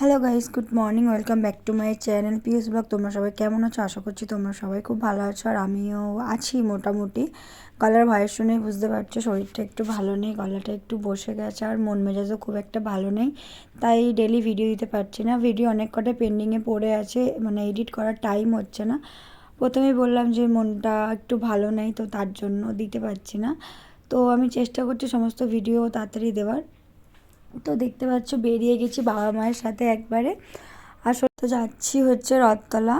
Hello guys good morning welcome back to my channel PS blog তোমরা সবাই কেমন আছো? আশা করছি তোমরা সবাই খুব ভালো আছো আর আমিও আছি মোটামুটি। গলার ভয়েস শুনেই বুঝতে পারছ, শরীরটা একটু ভালো নেই, গলাটা একটু বসে গেছে আর মন মেজাজও খুব একটা ভালো নেই। তাই ডেলি ভিডিও দিতে পারছি না। ভিডিও অনেক কটা পেন্ডিংয়ে পড়ে আছে মানে এডিট করার টাইম হচ্ছে না। প্রথমেই বললাম যে মনটা একটু ভালো নেই, তো তার জন্য দিতে পারছি না। তো আমি চেষ্টা করছি সমস্ত ভিডিও তাড়াতাড়ি দেওয়ার। তো দেখতে পাচ্ছ, বেরিয়ে গেছি বাবা মায়ের সাথে একবারে। আসলে তো যাচ্ছি হচ্ছে রথতলা।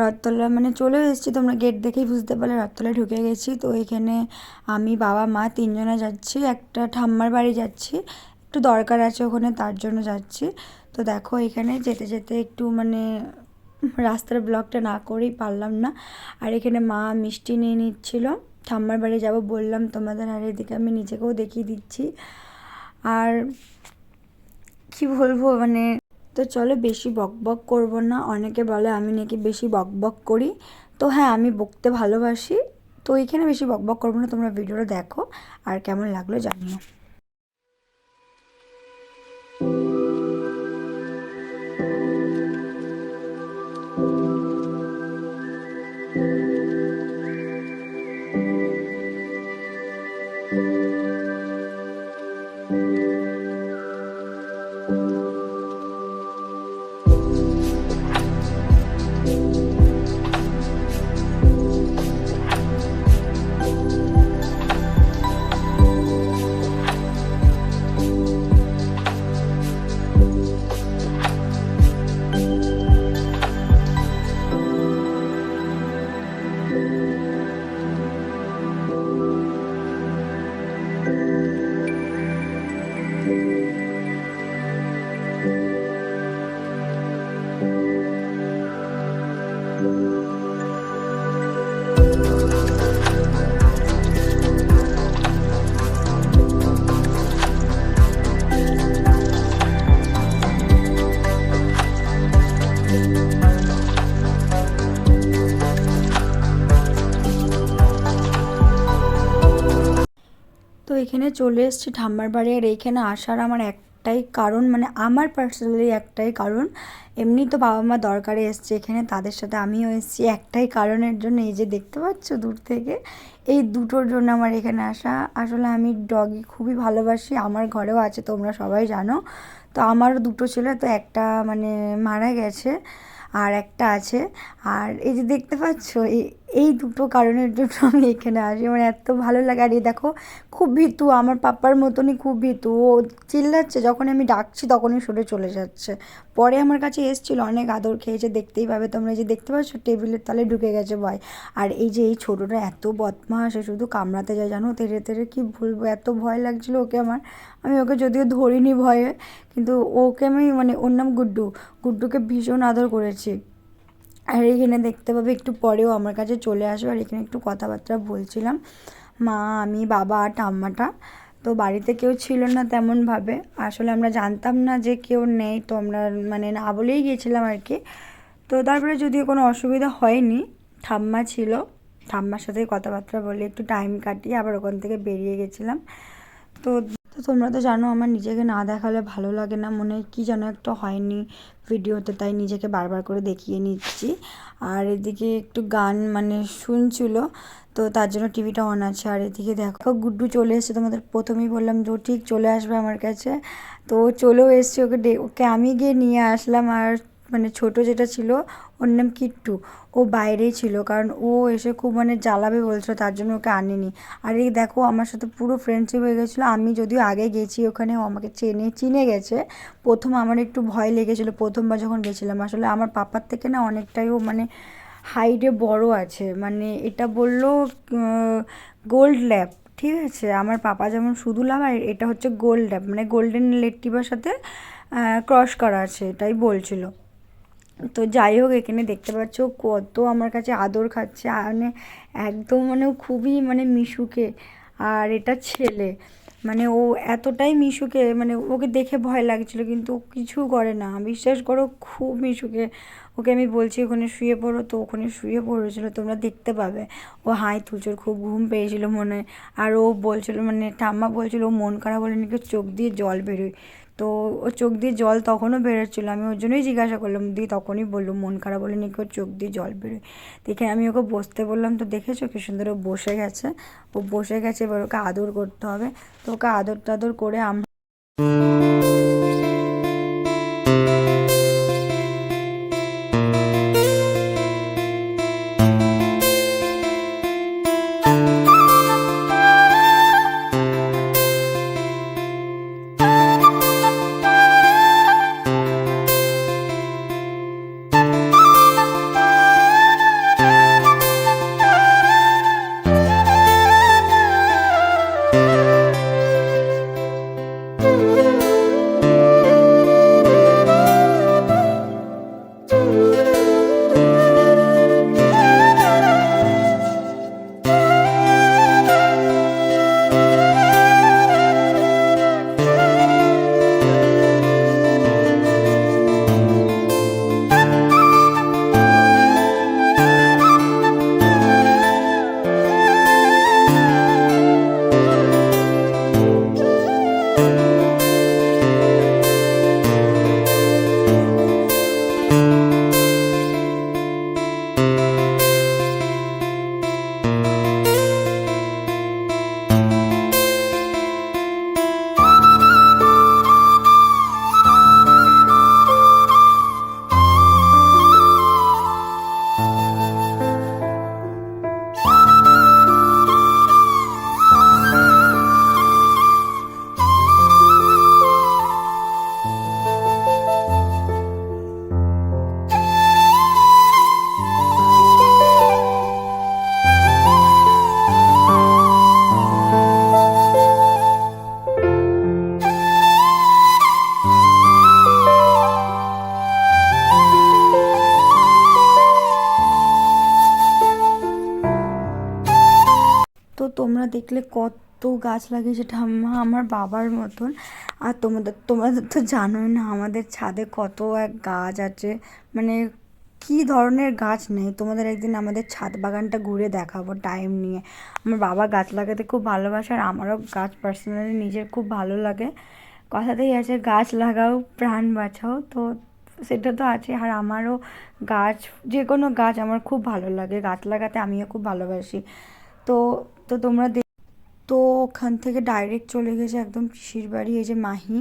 রথতলা মানে চলে এসেছি তোমরা গেট দেখেই বুঝতে পারলে, রথতলায় ঢুকে গেছি। তো এখানে আমি, বাবা, মা তিনজনে যাচ্ছি। একটা ঠাম্মার বাড়ি যাচ্ছি। একটু দরকার আছে ওখানে, তার জন্য যাচ্ছি। তো দেখো, এখানে যেতে যেতে একটু মানে রাস্তার ব্লকটা না করেই পারলাম না। আর এখানে মা মিষ্টি নিয়ে নিচ্ছিল। ঠাম্মার বাড়ি যাব বললাম তোমাদের, আর এদিকে আমি নিজেকেও দেখিয়ে দিচ্ছি। আর কি বলব মানে তো চলো বেশি বক বক করব না। অনেকে বলে আমি নাকি বেশি বক বক করি। তো হ্যাঁ আমি বকতে ভালোবাসি। তো এইখানে বেশি বক বক করব না, তোমরা ভিডিওটা দেখো। আর কেমন লাগল জানিও। তো এখানে চলে এসেছি ঠাম্মার বাড়ি আর এইখানে আসার আমার একটাই কারণ মানে আমার পার্সোনালি একটাই কারণ। এমনি তো বাবা মা দরকারে এসছে এখানে, তাদের সাথে আমিও এসেছি। একটাই কারণের জন্য এই যে দেখতে পাচ্ছ দূর থেকে, এই দুটোর জন্য আমার এখানে আসা। আসলে আমি ডগি খুবই ভালোবাসি, আমার ঘরেও আছে, তোমরা সবাই জানো। তো আমারও দুটো ছেলে, তো একটা মানে মারা গেছে আর একটা আছে। আর এই যে দেখতে পাচ্ছ, এই এই দুটো কারণের জন্য আমি এখানে আসি। মানে এত ভালো লাগে। আর এই দেখো, খুব ভীতু। আমার পাপ্পার মতনই খুব ভীতু। ও চিল্লাচ্ছে। যখন আমি ডাকছি, তখনই সরে চলে যাচ্ছে। পরে আমার কাছে এসছিল, অনেক আদর খেয়েছে। দেখতেই পাবে তোমরা। এই যে দেখতে পাচ্ছ, টেবিলের তলে ঢুকে গেছে ভয় আর এই যে এই ছোটোটা এত বদমাস শুধু কামড়াতে যায়, জানো? তেরে তেরে কি বলব? এত ভয় লাগছিল ওকে আমার। আমি ওকে যদিও ধরিনি ভয়ে, কিন্তু ওকে আমি মানে ওর নাম গুড্ডু। গুড্ডুকে ভীষণ আদর করেছি। আর এখানে দেখতে পাবে একটু পরেও আমার কাছে চলে আসবে, আর এখানে একটু কথাবার্তা বলছিলাম। মা, আমি, বাবা আর ঠাম্মাটা। তো বাড়িতে কেউ ছিল না তেমনভাবে। আসলে আমরা জানতাম না যে কেউ নেই, তো আমরা মানে না বলেই গিয়েছিলাম আর কি। তো তারপরে যদিও কোনো অসুবিধা হয়নি, ঠাম্মা ছিল। ঠাম্মার সাথে কথাবার্তা বলে একটু টাইম কাটিয়ে আবার ওখান থেকে বেরিয়ে গেছিলাম। তো তো তোমরা তো জানো আমার নিজেকে না দেখালে ভালো লাগে না। মনে কী যেন একটা হয়নি ভিডিওতে, তাই নিজেকে বারবার করে দেখিয়ে নিচ্ছি। আর এদিকে একটু গান মানে শুনছিল, তো তার জন্য টিভিটা অন আছে। আর এদিকে দেখো গুড্ডু চলে এসছে তোমাদের। প্রথমেই বললাম যে ও ঠিক চলে আসবে আমার কাছে। তো ও চলেও এসছে ওকে ওকে আমি গিয়ে নিয়ে আসলাম। আর মানে ছোট যেটা ছিল, ওর নাম কিট্টু। ও বাইরেই ছিল, কারণ ও এসে খুব মানে জ্বালাবে বলছিল, তার জন্য ওকে আনিনি। আর এই দেখো, আমার সাথে পুরো ফ্রেন্ডশিপ হয়ে গেছিল। আমি যদিও আগে গেছি ওখানে, ও আমাকে চেনে, চিনে গেছে। প্রথম আমার একটু ভয় লেগেছিলো, প্রথমবার যখন গেছিলাম। আসলে আমার পাপার থেকে না অনেকটাই ও মানে হাইটে বড় আছে। মানে এটা বলল গোল্ড ল্যাব ঠিক আছে? আমার পাপা যেমন শুধু লাভ আর এটা হচ্ছে গোল্ড ল্যাব মানে গোল্ডেন লেট্টিবার সাথে ক্রস করা আছে, এটাই বলছিল। তো যাই হোক, এখানে দেখতে পাচ্ছ কত আমার কাছে আদর খাচ্ছে। মানে একদম মানে খুবই মানে মিশুকে। আর এটা ছেলে। মানে ও এতটাই মিশুকে মানে ওকে দেখে ভয় লাগছিল, কিন্তু ও কিছু করে না। বিশ্বাস করো খুব মিশুকে। ওকে আমি বলছি, ওখানে শুয়ে পড়ো তো, ওখানে শুয়ে পড়েছিল, তোমরা দেখতে পাবে। ও হাই তুচোর খুব ঘুম পেয়েছিল মনে আর ও বলছিল মানে ঠাম্মা বলছিল মন খারাপ হলে নাকি চোখ দিয়ে জল বেরোয়। তো ও চোখ দিয়ে জল তখনও বেরোচ্ছিলো। আমি ওর জন্যই জিজ্ঞাসা করলাম দিয়ে তখনই বলল মন খারাপ বলে নাকি ওর চোখ দিয়ে জল বেরোয়? দেখে আমি ওকে বসতে বললাম, তো দেখেছ কি সুন্দর ও বসে গেছে? ও বসে গেছে, এবার ওকে আদর করতে হবে। তো ওকে আদর টাদর করে আমরা তোমরা দেখলে কত গাছ লাগিয়েছে ঠাম্মা আমার বাবার মতন। আর তোমাদের তোমাদের তো জানোই না আমাদের ছাদে কত এক গাছ আছে। মানে কী ধরনের গাছ নেই? তোমাদের একদিন আমাদের ছাদ বাগানটা ঘুরে দেখাবো টাইম নিয়ে। আমার বাবা গাছ লাগাতে খুব ভালোবাসে আর আমারও গাছ পার্সোনালি নিজের খুব ভালো লাগে। কথাতেই আছে, গাছ লাগাও, প্রাণ বাঁচাও। তো সেটা তো আছে। আর আমারও গাছ যে কোনো গাছ আমার খুব ভালো লাগে। গাছ লাগাতে আমিও খুব ভালোবাসি। তো তো তোমরা তো ওখান থেকে ডাইরেক্ট চলে গেছে একদম পিসির বাড়ি, এই যে মাহি।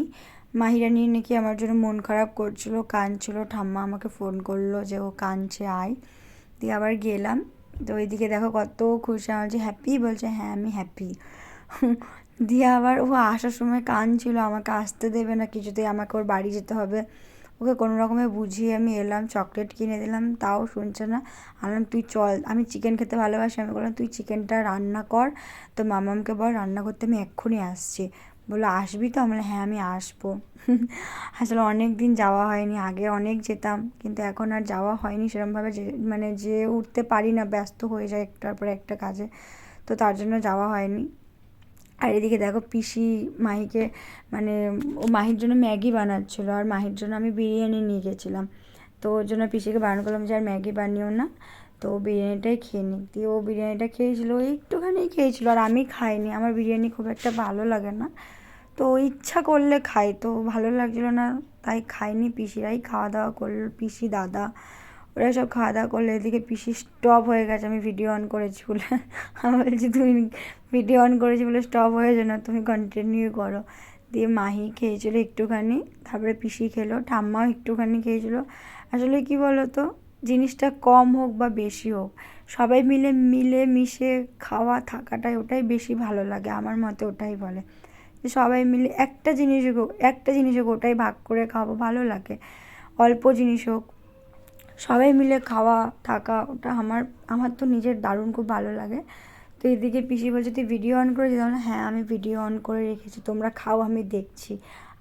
মাহিরা নিয়ে নাকি আমার জন্য মন খারাপ করছিল, কাঁদছিল। ঠাম্মা আমাকে ফোন করল যে ও কাঁদছে, আয়। দিয়ে আবার গেলাম। তো ওইদিকে দেখো কত খুশি, আমার যে হ্যাপি বলছে হ্যাঁ আমি হ্যাপি দিয়ে আবার ও আসার সময় কাঁদছিল, আমাকে আসতে দেবে না, কিছুতেই আমাকে ওর বাড়ি যেতে হবে। ওকে কোনো রকমে বুঝিয়ে আমি এলাম চকলেট কিনে দিলাম, তাও শুনছে না। আনলাম, তুই চল, আমি চিকেন খেতে ভালোবাসি। আমি বললাম, তুই চিকেনটা রান্না কর তো মামামকে বল, রান্না করতে আমি এক্ষুনি আসছি। বলল, আসবি তো? আমি হ্যাঁ আমি আসব। আসলে অনেক দিন যাওয়া হয়নি, আগে অনেক যেতাম, কিন্তু এখন আর যাওয়া হয়নি সেরকমভাবে যে মানে যে উঠতে পারি না, ব্যস্ত হয়ে যায় একটার পর একটা কাজে। তো তার জন্য যাওয়া হয়নি। আর এদিকে দেখো পিসি মাহিকে মানে ও মাহির জন্য ম্যাগি বানাচ্ছিল আর মাহির জন্য আমি বিরিয়ানি নিয়ে গেছিলাম। তো ওর জন্য পিসিকে বারণ করলাম যে আর ম্যাগি বানিও না। তো ও বিরিয়ানিটাই খেয়ে নিক। দিয়ে ও বিরিয়ানিটা খেয়েছিল একটুখানি খেয়েছিল আর আমি খাইনি। আমার বিরিয়ানি খুব একটা ভালো লাগে না। তো ইচ্ছা করলে খাই তো ভালো লাগছিল না। তাই খাইনি, পিসিরাই খাওয়া দাওয়া করল, পিসি দাদা। ওরা সব খাওয়া দাওয়া করলে এদিকে পিসি স্টপ হয়ে গেছে। আমি ভিডিও অন করেছি বলে। আমি বলছি, তুমি ভিডিও অন করেছি বলে স্টপ হয়েছে না? তুমি কন্টিনিউ করো। দিয়ে মাহি খেয়েছিলো একটুখানি, তারপরে পিসি খেলো, ঠাম্মাও একটুখানি খেয়েছিল। আসলে কি বলো তো জিনিসটা কম হোক বা বেশি হোক, সবাই মিলে মিলে মিশে খাওয়া থাকাটাই ওটাই বেশি ভালো লাগে, আমার মতে ওটাই বলে। যে সবাই মিলে একটা জিনিস হোক, একটা জিনিস হোক, ওটাই ভাগ করে খাব ভালো লাগে। অল্প জিনিস হোক সবাই মিলে খাওয়া, থাকা, ওটা আমার আমার তো নিজের দারুণ খুব ভালো লাগে। তো এদিকে পিসি বলছে, তুই ভিডিও অন করে দিলাম হ্যাঁ আমি ভিডিও অন করে রেখেছি, তোমরা খাও, আমি দেখছি।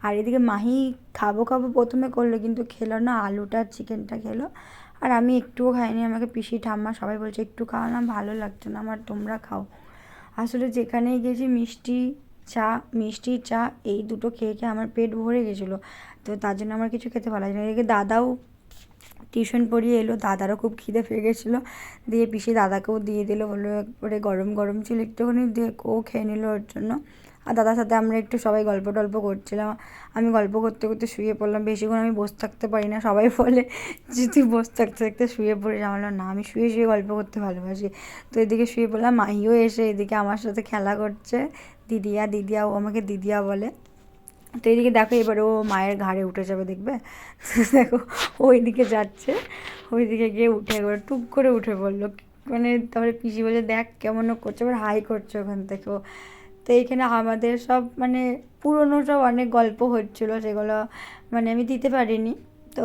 আর এদিকে মাহি খাব খাব প্রথমে করল, কিন্তু খেলো না, আলুটা চিকেনটা খেলো। আর আমি একটুও খাইনি, আমাকে পিসি ঠাম্মা সবাই বলছে, একটু খাওয়া না, ভালো লাগছে না আমার, তোমরা খাও। আসলে যেখানেই গেছি, মিষ্টি চা মিষ্টি চা, এই দুটো খেয়ে খেয়ে আমার পেট ভরে গেছিল। তো তার জন্য আমার কিছু খেতে ভালো লাগে না এদিকে দাদাও টিউশন পড়িয়ে এলো, দাদারও খুব খিদে পেয়ে গেছিল। দিয়ে পিসি দাদাকেও দিয়ে দিল, বলল একবারে গরম গরম ছিল, একটুখানি দিয়ে ও খেয়ে নিল ওর জন্য। আর দাদার সাথে আমরা একটু সবাই গল্প টল্প করছিলাম। আমি গল্প করতে করতে শুয়ে পড়লাম বেশিক্ষণ আমি বসে থাকতে পারি না, সবাই বলে, যে তুই বসে থাকতে থাকতে শুয়ে পড়ে আমার না, আমি শুয়ে শুয়ে গল্প করতে ভালোবাসি। তো এদিকে শুয়ে পড়লাম, মাহিও এসে এদিকে আমার সাথে খেলা করছে, দিদিয়া দিদিয়া, ও আমাকে দিদিয়া বলে। তো এইদিকে দেখো এবারে ও মায়ের ঘাড়ে উঠে যাবে দেখবে। দেখো ওইদিকে যাচ্ছে, ওইদিকে গিয়ে উঠে একবার টুক করে উঠে পড়ল মানে তারপরে পিসি বলে দেখ কেমন করছে। এবার হাই করছে ওখান থেকে তো এইখানে আমাদের সব মানে পুরনো সব অনেক গল্প হচ্ছিল, সেগুলো মানে আমি দিতে পারিনি। তো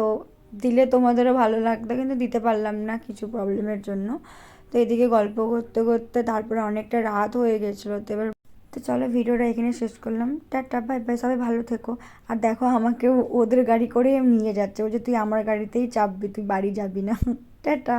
দিলে তোমাদেরও ভালো লাগতো, কিন্তু দিতে পারলাম না কিছু প্রবলেমের জন্য। তো এদিকে গল্প করতে করতে তারপরে অনেকটা রাত হয়ে গেছিল, তো এবার তো চলো ভিডিওটা এখানে শেষ করলাম। টাটা বাই বাই সবাই ভালো থেকো। আর দেখো আমাকেও ওদের গাড়ি করে নিয়ে যাচ্ছে। ও যে তুই আমার গাড়িতেই চাপবি, তুই বাড়ি যাবি না। টাটা।